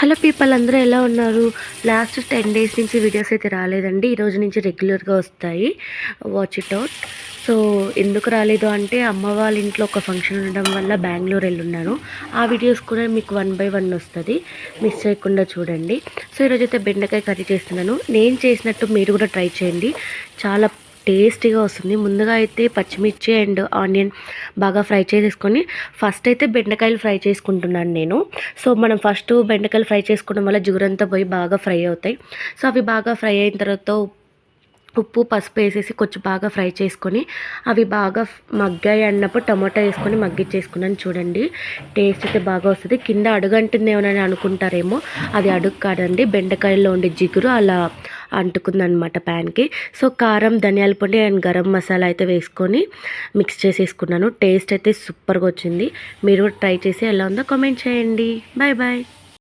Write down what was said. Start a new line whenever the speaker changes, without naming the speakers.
Hello people అందరూ ఎలా ఉన్నారు? లాస్ట్ టెన్ డేస్ నుంచి వీడియోస్ అయితే రాలేదండి. ఈరోజు నుంచి రెగ్యులర్గా వస్తాయి. వాచ్ ఇట్ అవుట్ సో ఎందుకు రాలేదు అంటే అమ్మ వాళ్ళ ఇంట్లో ఒక ఫంక్షన్ ఉండడం వల్ల బెంగళూరు వెళ్ళున్నాను ఆ వీడియోస్ కూడా మీకు వన్ బై వన్ వస్తుంది. మిస్ చేయకుండా చూడండి. సో ఈరోజైతే బెండకాయ కర్రీ చేస్తున్నాను. నేను చేసినట్టు మీరు కూడా ట్రై చేయండి. చాలా టేస్టీగా వస్తుంది. ముందుగా అయితే పచ్చిమిర్చి అండ్ ఆనియన్ బాగా ఫ్రై చేసేసుకొని ఫస్ట్ అయితే బెండకాయలు ఫ్రై చేసుకుంటున్నాను నేను. సో మనం ఫస్ట్ బెండకాయలు ఫ్రై చేసుకోవడం వల్ల జిగురంతా పోయి బాగా ఫ్రై అవుతాయి. సో అవి బాగా ఫ్రై అయిన తర్వాత ఉప్పు పసుపు వేసేసి కొంచెం బాగా ఫ్రై చేసుకొని అవి బాగా మగ్గాయి అన్నప్పుడు టమాటా వేసుకొని మగ్గిచ్చేసుకున్నాను చూడండి. టేస్ట్ అయితే బాగా వస్తుంది. కింద అడుగంటుందేమోనని అనుకుంటారేమో. అది అడుగు కాదండి. బెండకాయల్లో ఉండే జిగురు అలా అంటుకుందనమాట ప్యాన్కి. సో కారం ధనియాల పొడి అండ్ గరం మసాలా అయితే వేసుకొని మిక్స్ చేసేసుకున్నాను. టేస్ట్ అయితే సూపర్గా వచ్చింది. మీరు ట్రై చేసి ఎలా ఉందో కామెంట్ చేయండి. Bye bye